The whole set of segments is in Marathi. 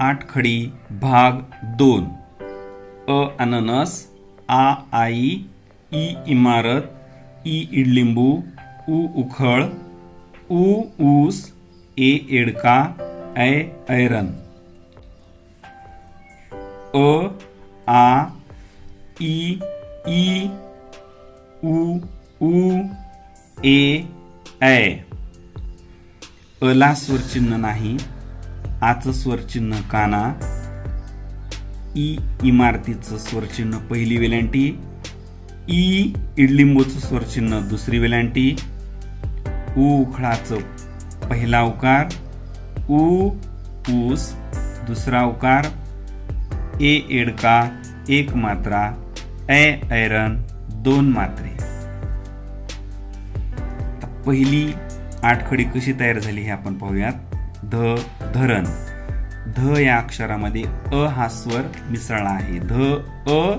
आठखडी भाग दोन. अ अननस आ आई ई इमारत ई इडलिंबू उ उखळ उ ऊस ए एडका ऐ ऐरन अ आ ई ई उ उ ए ऐ. अला स्वरचिन्ह नाही. आचं स्वरचिन्ह काना. ई इमारतीचं स्वरचिन्ह पहिली वेलांटी. ई इडलिंबूचं स्वरचिन्ह दुसरी वेलांटी. उ उखळाचं पहिला उकार. उ ऊस दुसरा उकार. ए एडका एक मात्रा. ए ऐरन दोन मात्रे. पहिली आठखडी कशी तयार झाली हे आपण पाहूयात. ध धरण. ध या अक्षरामध्ये अ हा स्वर मिसळला आहे. ध अ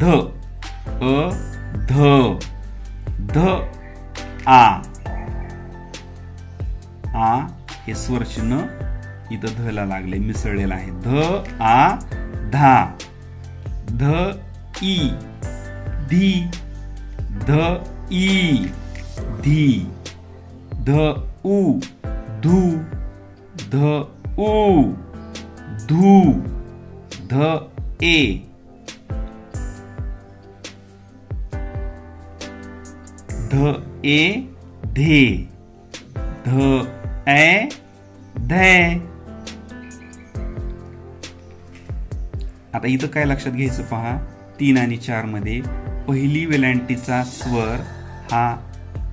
ध अ ध ध आ. आ हे स्वर चिन्ह इथं ध ला लागले मिसळलेलं आहे. ध आ धा. ध ई. धी. ध ई. धी. ध उ. धू. ध उ धू ध ए. ध ए धे ध ए धे. आता इथं काय लक्षात घ्यायचं पहा? तीन आणि चारमध्ये पहिली वेलांटीचा स्वर हा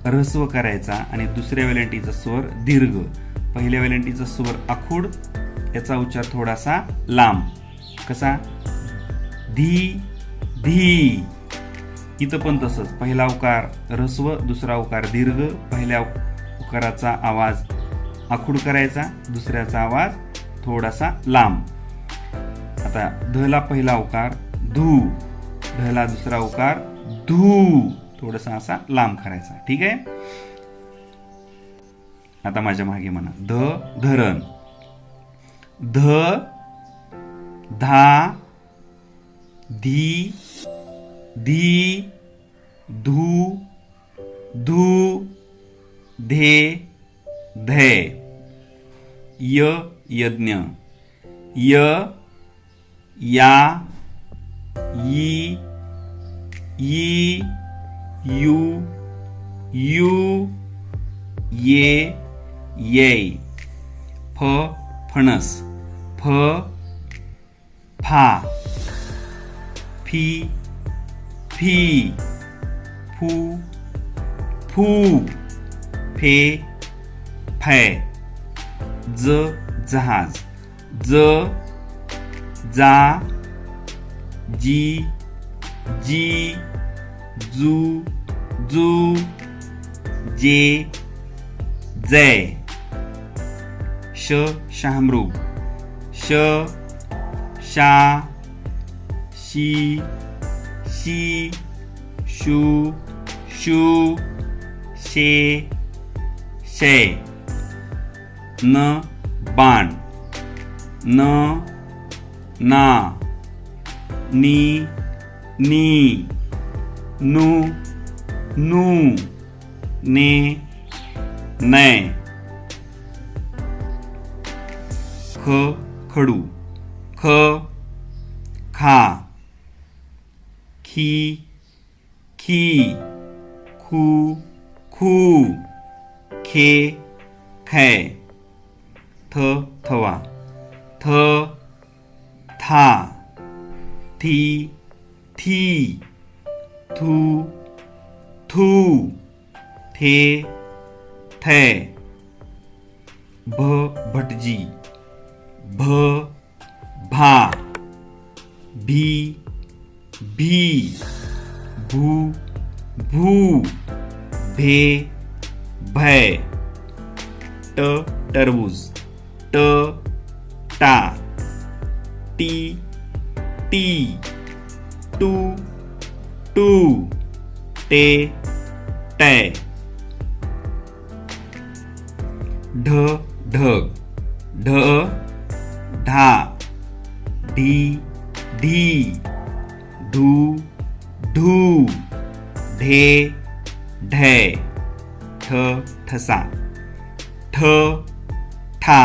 ऱ्हस्व करायचा आणि दुसऱ्या वेलांटीचा स्वर दीर्घ. पहिल्या वेलांटीचा स्वर आखूड याचा उच्चार थोडासा लांब. कसा? धी धी. इथं पण तसंच. पहिला उकार ऱ्हस्व दुसरा उकार दीर्घ. पहिल्या उकाराचा आवाज आखूड करायचा दुसऱ्याचा आवाज थोडासा लांब. आता धला पहिला उकार धू. धला दुसरा उकार धू. थोडासा असा लांब करायचा. ठीक आहे? आता माझ्या मागे म्हणा. ध धरण. ध धा धी धी धू धू धे धे. य यज्ञ. य या यी यी यू यू ये ये फ फणस फ फा फी फी फू फू फे फै ज जहाज ज जा जी जी जू जू जे जय श शहामृग. श शा शी शी शू शू शे शे. न बाण. न ना. नी नी. नु नू. ने नै ख खडू. ख खा. खी खी. खू खू. खे खै. थ थवा. थ था. थी थी. थू थू. थे थे. भ भटजी. भ भा भी भी भू भू भे भय ट टरबूज ट टा टी टी टू टू टे। टय ढ ढग ढ ढा ढी ढी ढू ढू ढे ढे ठ ठसा ठ ठा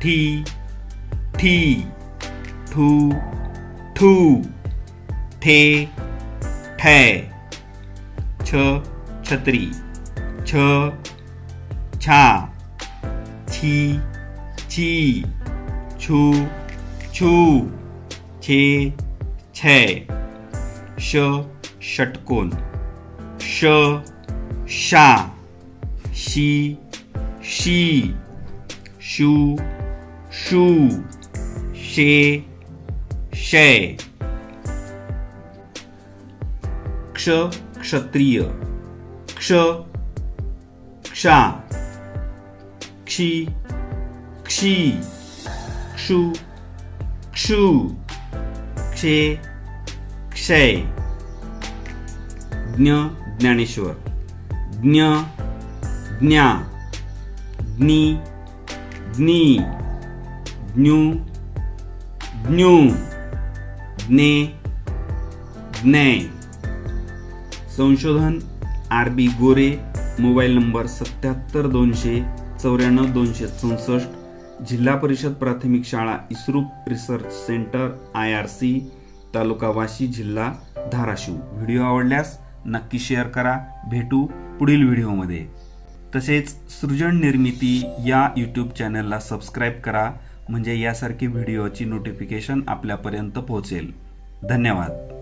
ठी ठी ठू ठू ठे ठे छ छत्री छ छा छी छी छू छू छे छे श षटकोन श शा शी शी शू शू शे शे. क्ष क्षत्रिय क्षक्षा क्षी क्षी. क्षु क्षु क्षे क्षय ज्ञ ज्ञानेश्वर ज्ञ ज्ञा ज्ञी ज्ञी ज्ञू ज्ञू ज्ञे ज्ञे संशोधन R B Gore mobile number सत्याहत्तर दोनशे चौऱ्याण्णव दोनशे चौसष्ट. जिल्हा परिषद प्राथमिक शाळा इस्रूप research centre I R C तालुका वाशी जिल्हा धाराशिव. व्हिडिओ आवडल्यास नक्की शेअर करा. भेटू पुढील व्हिडिओमध्ये. तसेच सृजन निर्मिती या यूट्यूब चॅनलला सबस्क्राईब करा म्हणजे यासारखी व्हिडिओची नोटिफिकेशन आपल्यापर्यंत पोहोचेल. धन्यवाद.